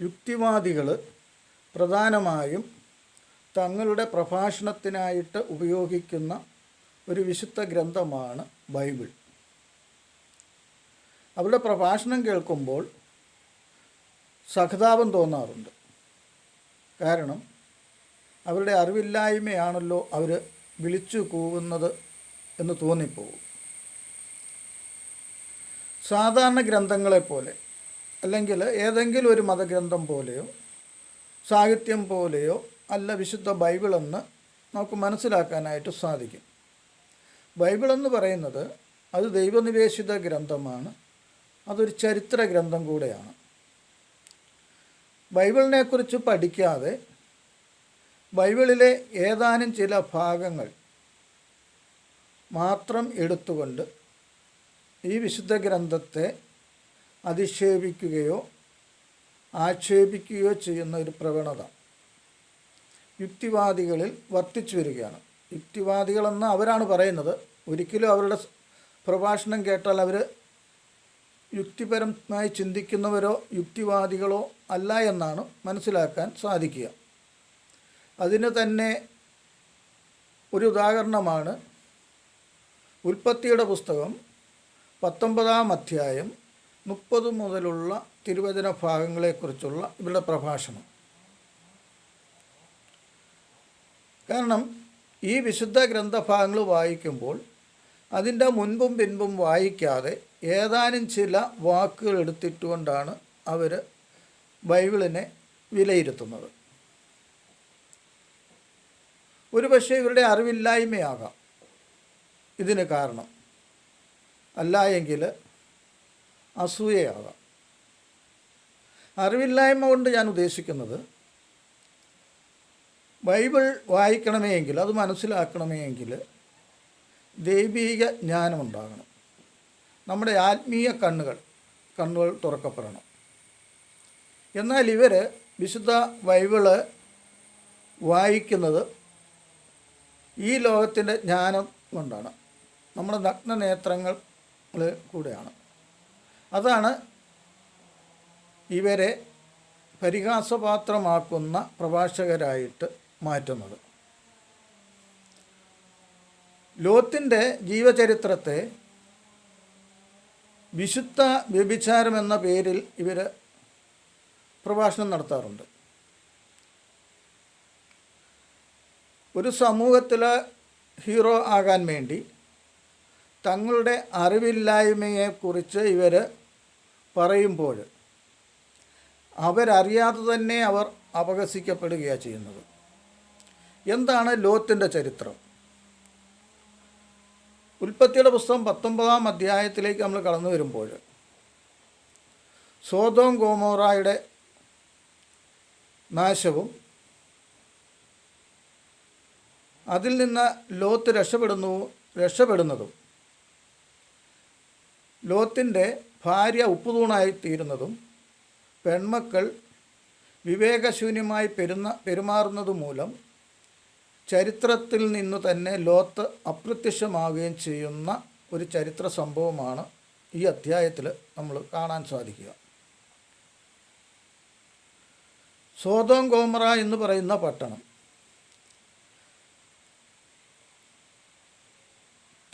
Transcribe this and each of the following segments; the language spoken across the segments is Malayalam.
യുക്തിവാദികൾ പ്രധാനമായും തങ്ങളുടെ പ്രഭാഷണത്തിനായിട്ട് ഉപയോഗിക്കുന്ന ഒരു വിശുദ്ധ ഗ്രന്ഥമാണ് ബൈബിൾ. അവരുടെ പ്രഭാഷണം കേൾക്കുമ്പോൾ സഹതാപം തോന്നാറുണ്ട്. കാരണം അവരുടെ അറിവില്ലായ്മയാണല്ലോ അവർ വിളിച്ചു കൂവുന്നത് എന്ന് തോന്നിപ്പോകും. സാധാരണ ഗ്രന്ഥങ്ങളെപ്പോലെ അല്ലെങ്കിൽ ഏതെങ്കിലും ഒരു മതഗ്രന്ഥം പോലെയോ സാഹിത്യം പോലെയോ അല്ല വിശുദ്ധ ബൈബിളെന്ന് നമുക്ക് മനസ്സിലാക്കാനായിട്ട് സാധിക്കും. ബൈബിളെന്ന് പറയുന്നത് അത് ദൈവനിവേശിത ഗ്രന്ഥമാണ് അതൊരു ചരിത്ര ഗ്രന്ഥം കൂടെയാണ്. ബൈബിളിനെക്കുറിച്ച് പഠിക്കാതെ ബൈബിളിലെ ഏതാനും ചില ഭാഗങ്ങൾ മാത്രം എടുത്തുകൊണ്ട് ഈ വിശുദ്ധ ഗ്രന്ഥത്തെ അധിക്ഷേപിക്കുകയോ ആക്ഷേപിക്കുകയോ ചെയ്യുന്ന ഒരു പ്രവണത. യുക്തിവാദികളിൽ വർത്തിച്ചു വരികയാണ്. യുക്തിവാദികളെന്ന് അവരാണ് പറയുന്നത്. ഒരിക്കലും അവരുടെ പ്രഭാഷണം കേട്ടാൽ അവർ യുക്തിപരമായി ചിന്തിക്കുന്നവരോ യുക്തിവാദികളോ അല്ല എന്നാണ് മനസ്സിലാക്കാൻ സാധിക്കുക. അതിന് തന്നെ ഒരു ഉദാഹരണമാണ് ഉൽപ്പത്തിയുടെ പുസ്തകം പത്തൊമ്പതാം അധ്യായം മുപ്പത് മുതലുള്ള തിരുവചന ഭാഗങ്ങളെക്കുറിച്ചുള്ള ഇവരുടെ പ്രഭാഷണം. കാരണം ഈ വിശുദ്ധ ഗ്രന്ഥഭാഗങ്ങൾ വായിക്കുമ്പോൾ അതിന്റെ മുൻപും പിൻപും വായിക്കാതെ ഏതാനും ചില വാക്കുകൾ എടുത്തിട്ടുകൊണ്ടാണ് അവർ ബൈബിളിനെ വിലയിരുത്തുന്നത്. ഒരു പക്ഷേ ഇവരുടെ അറിവില്ലായ്മയാകാം. ഇതിന് കാരണം അല്ല എങ്കിൽ അസൂയയാകാം. അറിവില്ലായ്മ കൊണ്ട് ഞാൻ ഉദ്ദേശിക്കുന്നത് ബൈബിൾ വായിക്കണമെങ്കിൽ അത് മനസ്സിലാക്കണമെങ്കിൽ ദൈവീക ജ്ഞാനമുണ്ടാകണം നമ്മുടെ ആത്മീയ കണ്ണുകൾ കണ്ണുകൾ തുറക്കപ്പെടണം. എന്നാൽ ഇവർ വിശുദ്ധ ബൈബിൾ വായിക്കുന്നത് ഈ ലോകത്തിന്റെ ജ്ഞാനം കൊണ്ടാണ്. നമ്മുടെ നഗ്ന നേത്രങ്ങൾ കൂടെയാണ്. അതാണ് ഇവരെ പരിഹാസപാത്രമാക്കുന്ന പ്രഭാഷകരായിട്ട് മാറ്റുന്നത്. ലോത്തിന്റെ ജീവചരിത്രത്തെ വിശുദ്ധ വ്യഭിചാരം എന്ന പേരിൽ ഇവർ പ്രഭാഷണം നടത്താറുണ്ട്. ഒരു സമൂഹത്തിലെ ഹീറോ ആകാൻ വേണ്ടി തങ്ങളുടെ അറിവില്ലായ്മയെക്കുറിച്ച് ഇവർ പറയുമ്പോൾ അവരറിയാതെ തന്നെ അവർ അപഹസിക്കപ്പെടുകയാണ് ചെയ്യുന്നത്. എന്താണ് ലോത്തിന്റെ ചരിത്രം? ഉൽപ്പത്തിയുടെ പുസ്തകം പത്തൊമ്പതാം അധ്യായത്തിലേക്ക് നമ്മൾ കടന്നു വരുമ്പോൾ സോതോം ഗോമോറായുടെ നാശവും അതിൽ നിന്ന് ലോത്ത് രക്ഷപ്പെടുന്നു രക്ഷപ്പെടുന്നതും ലോത്തിന്റെ ഭാര്യ ഉപ്പുതൂണായി തീരുന്നതും പെൺമക്കൾ വിവേകശൂന്യമായി പെരുന്ന പെരുമാറുന്നത് മൂലം ചരിത്രത്തിൽ നിന്ന് തന്നെ ലോത്ത് അപ്രത്യക്ഷമാവുകയും ചെയ്യുന്ന ഒരു ചരിത്ര സംഭവമാണ് ഈ അധ്യായത്തിൽ നമ്മൾ കാണാൻ സാധിക്കുക. സോതോം ഗോമറ എന്ന് പറയുന്ന പട്ടണം.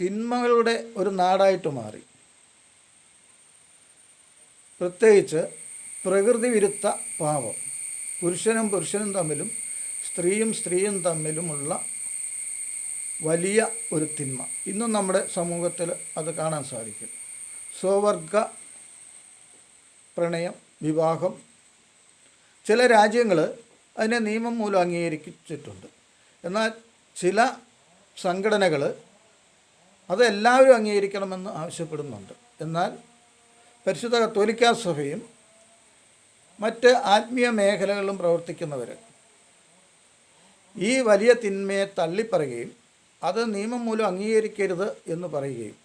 തിന്മകളുടെ ഒരു നാടായിട്ട് മാറി. പ്രത്യേകിച്ച് പ്രകൃതി വിരുദ്ധ പാപം പുരുഷനും പുരുഷനും തമ്മിലും സ്ത്രീയും സ്ത്രീയും തമ്മിലുമുള്ള വലിയ ഒരു തിന്മ. ഇന്നും നമ്മുടെ സമൂഹത്തിൽ അത് കാണാൻ സാധിക്കും. സ്വവർഗ പ്രണയം വിവാഹം ചില രാജ്യങ്ങൾ അതിനെ നിയമം മൂലം അംഗീകരിച്ചിട്ടുണ്ട്. എന്നാൽ ചില സംഘടനകൾ അതെല്ലാവരും അംഗീകരിക്കണമെന്ന് ആവശ്യപ്പെടുന്നുണ്ട്. എന്നാൽ പരിശുദ്ധ കത്തോലിക്ക സഭയും മറ്റ് ആത്മീയ മേഖലകളിലും പ്രവർത്തിക്കുന്നവർ ഈ വലിയ തിന്മയെ തള്ളിപ്പറയുകയും അത് നിയമം മൂലം അംഗീകരിക്കരുത് എന്ന് പറയുകയും.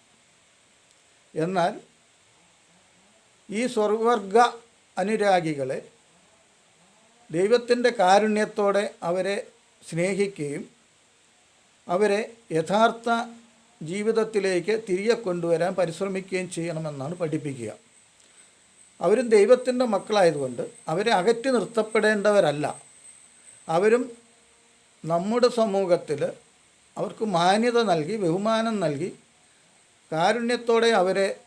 എന്നാൽ ഈ സ്വർവർഗ അനുരാഗികളെ ദൈവത്തിന്റെ കാരുണ്യത്തോടെ അവരെ സ്നേഹിക്കുകയും അവരെ യഥാർത്ഥ ജീവിതത്തിലേക്ക് തിരികെ കൊണ്ടുവരാൻ പരിശ്രമിക്കുകയും ചെയ്യണമെന്നാണ് പഠിപ്പിക്കുക. അവരും ദൈവത്തിന്റെ മക്കളായതുകൊണ്ട് അവരെ അകറ്റി നിർത്തപ്പെടേണ്ടവരല്ല. അവരും നമ്മുടെ സമൂഹത്തിൽ അവർക്ക് മാന്യത നൽകി ബഹുമാനം നൽകി കാരുണ്യത്തോടെ അവരെ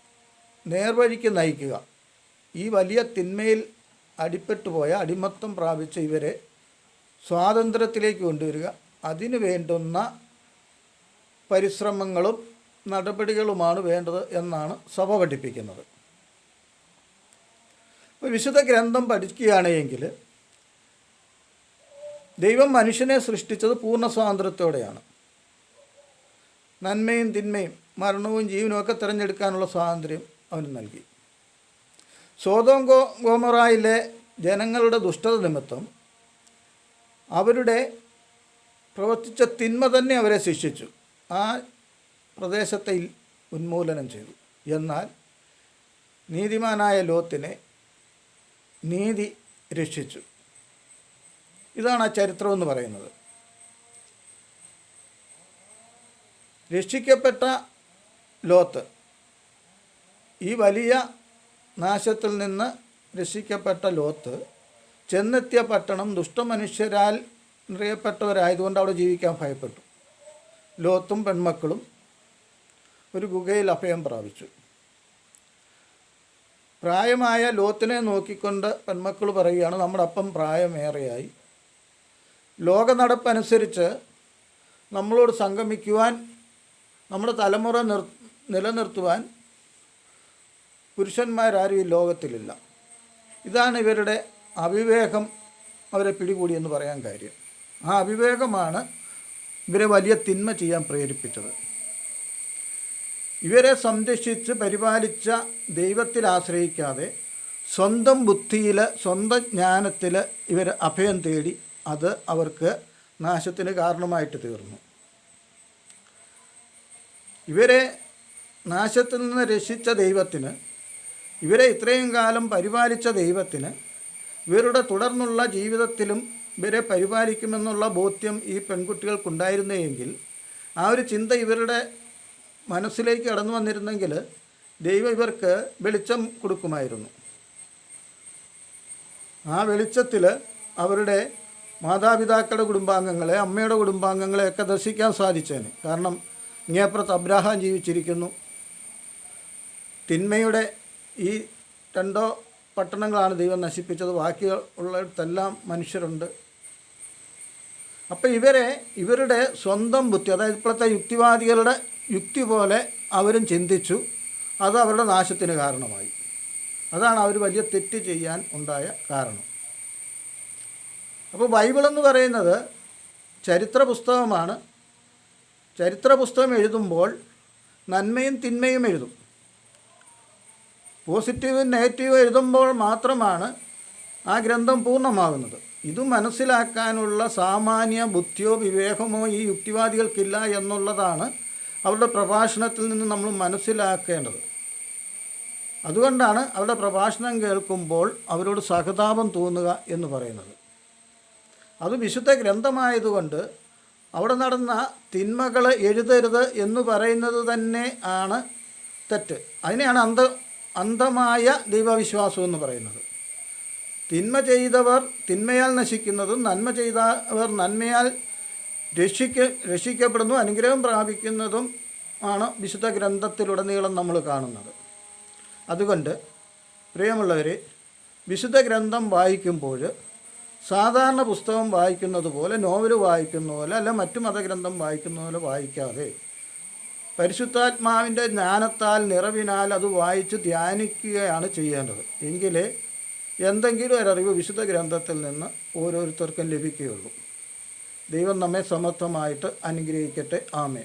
നേർവഴിക്ക് നയിക്കുക. ഈ വലിയ തിന്മയിൽ അടിപ്പെട്ടു പോയ അടിമത്തം പ്രാപിച്ച ഇവരെ സ്വാതന്ത്ര്യത്തിലേക്ക് കൊണ്ടുവരിക. അതിനു വേണ്ടുന്ന പരിശ്രമങ്ങളും നടപടികളുമാണ് വേണ്ടത് എന്നാണ് സഭ പഠിപ്പിക്കുന്നത്. വിശുദ്ധ ഗ്രന്ഥം പഠിക്കുകയാണെങ്കിൽ ദൈവം മനുഷ്യനെ സൃഷ്ടിച്ചത് പൂർണ സ്വാതന്ത്ര്യത്തോടെയാണ്. നന്മയും തിന്മയും മരണവും ജീവനും ഒക്കെ തിരഞ്ഞെടുക്കാനുള്ള സ്വാതന്ത്ര്യം അവന് നൽകി. സോതോം ഗോ ഗോമറായിലെ ജനങ്ങളുടെ ദുഷ്ടത നിമിത്തം അവരുടെ പ്രവർത്തിച്ച തിന്മ തന്നെ അവരെ ശിക്ഷിച്ചു. ആ പ്രദേശത്തെ ഉന്മൂലനം ചെയ്തു. എന്നാൽ നീതിമാനായ ലോത്തിനെ നീതി രക്ഷിച്ചു. ഇതാണ് ആ ചരിത്രമെന്ന് പറയുന്നത്. രക്ഷിക്കപ്പെട്ട ലോത്ത് ഈ വലിയ നാശത്തിൽ നിന്ന് രക്ഷിക്കപ്പെട്ട ലോത്ത് ചെന്നെത്തിയ പട്ടണം ദുഷ്ടമനുഷ്യരാൽ നിറയപ്പെട്ടവരായതുകൊണ്ട് അവിടെ ജീവിക്കാൻ ഭയപ്പെട്ടു. ലോത്തും പെൺമക്കളും ഒരു ഗുഹയിൽ അഭയം പ്രാപിച്ചു. പ്രായമായ ലോത്തിനെ നോക്കിക്കൊണ്ട് പെൺമക്കൾ പറയുകയാണ് നമ്മുടെ അപ്പം പ്രായമേറെയായി. ലോക നടപ്പനുസരിച്ച് നമ്മളോട് സംഗമിക്കുവാൻ നമ്മുടെ തലമുറ നിർ നിലനിർത്തുവാൻ പുരുഷന്മാരാരും ഈ ലോകത്തിലില്ല. ഇതാണ് ഇവരുടെ അവിവേകം അവരെ പിടികൂടിയെന്ന് പറയാൻ കാര്യം. ആ അവിവേകമാണ് ഇവരെ വലിയ തിന്മ ചെയ്യാൻ പ്രേരിപ്പിച്ചത്. ഇവരെ സംരക്ഷിച്ച് പരിപാലിച്ച ദൈവത്തിൽ ആശ്രയിക്കാതെ സ്വന്തം ബുദ്ധിയിൽ സ്വന്തം ജ്ഞാനത്തിൽ ഇവർ അഭയം തേടി അത് അവർക്ക് നാശത്തിന് കാരണമായിട്ട് തീർന്നു. ഇവരെ നാശത്തിൽ നിന്ന് രക്ഷിച്ച ദൈവത്തിന് ഇവരെ ഇത്രയും കാലം പരിപാലിച്ച ദൈവത്തിന് ഇവരുടെ തുടർന്നുള്ള ജീവിതത്തിലും ഇവരെ പരിപാലിക്കുമെന്നുള്ള ബോധ്യം ഈ പെൺകുട്ടികൾക്കുണ്ടായിരുന്നെങ്കിൽ ആ ഒരു ചിന്ത ഇവരുടെ മനസ്സിലേക്ക് കടന്നു വന്നിരുന്നെങ്കിൽ ദൈവം ഇവർക്ക് വെളിച്ചം കൊടുക്കുമായിരുന്നു. ആ വെളിച്ചത്തിൽ അവരുടെ മാതാപിതാക്കളുടെ കുടുംബാംഗങ്ങളെ അമ്മയുടെ കുടുംബാംഗങ്ങളെയൊക്കെ ദർശിക്കാൻ സാധിച്ചേനെ. കാരണം ഇങ്ങേപ്പുറത്ത് അബ്രാഹാം ജീവിച്ചിരിക്കുന്നു. തിന്മയുടെ ഈ രണ്ടോ പട്ടണങ്ങളാണ് ദൈവം നശിപ്പിച്ചത്. ബാക്കി ഉള്ളിടത്തെല്ലാം മനുഷ്യരുണ്ട്. അപ്പം ഇവരെ ഇവരുടെ സ്വന്തം ബുദ്ധി അതായത് ഇപ്പോഴത്തെ യുക്തിവാദികളുടെ യുക്തി പോലെ അവരും ചിന്തിച്ചു. അത് അവരുടെ നാശത്തിന് കാരണമായി. അതാണ് അവർ വലിയ തെറ്റ് ചെയ്യാൻ ഉണ്ടായ കാരണം. അപ്പോൾ ബൈബിൾ എന്ന് പറയുന്നത് ചരിത്ര പുസ്തകമാണ് ചരിത്ര പുസ്തകം എഴുതുമ്പോൾ നന്മയും തിന്മയും എഴുതും. പോസിറ്റീവും നെഗറ്റീവും എഴുതുമ്പോൾ മാത്രമാണ് ആ ഗ്രന്ഥം പൂർണമാകുന്നത്. ഇത് മനസ്സിലാക്കാനുള്ള സാമാന്യ ബുദ്ധിയോ വിവേകമോ ഈ യുക്തിവാദികൾക്കില്ല എന്നുള്ളതാണ് അവരുടെ പ്രഭാഷണത്തിൽ നിന്ന് നമ്മൾ മനസ്സിലാക്കേണ്ടത്. അതുകൊണ്ടാണ് അവരുടെ പ്രഭാഷണം കേൾക്കുമ്പോൾ അവരോട് സഹതാപം തോന്നുക എന്ന് പറയുന്നത്. അത് വിശുദ്ധ ഗ്രന്ഥമായതുകൊണ്ട് അവിടെ നടന്ന തിന്മകൾ എഴുതരുത് എന്ന് പറയുന്നത് തന്നെ ആണ് തെറ്റ്. അതിനെയാണ് അന്ധ അന്ധമായ ദൈവവിശ്വാസം എന്ന് പറയുന്നത്. തിന്മ ചെയ്തവർ തിന്മയാൽ നശിക്കുന്നതും നന്മ ചെയ്തവർ നന്മയാൽ രക്ഷിക്ക രക്ഷിക്കപ്പെടുന്നു അനുഗ്രഹം പ്രാപിക്കുന്നതും ആണ് വിശുദ്ധ ഗ്രന്ഥത്തിലുടനീളം നമ്മൾ കാണുന്നത്. അതുകൊണ്ട് പ്രിയമുള്ളവരെ വിശുദ്ധ ഗ്രന്ഥം വായിക്കുമ്പോൾ സാധാരണ പുസ്തകം വായിക്കുന്നത് പോലെ നോവൽ വായിക്കുന്ന പോലെ അല്ല മറ്റു മതഗ്രന്ഥം വായിക്കുന്ന പോലെ വായിക്കാതെ പരിശുദ്ധാത്മാവിന്റെ ജ്ഞാനത്താൽ നിറവിനാൽ അത് വായിച്ച് ധ്യാനിക്കുകയാണ് ചെയ്യേണ്ടത്. എങ്കിലേ എന്തെങ്കിലും ഒരറിവ് വിശുദ്ധ ഗ്രന്ഥത്തിൽ നിന്ന് ഓരോരുത്തർക്കും ലഭിക്കുകയുള്ളൂ. ദൈവം നമ്മെ സമത്വമായിട്ട് അനുഗ്രഹിക്കട്ടെ. ആമേ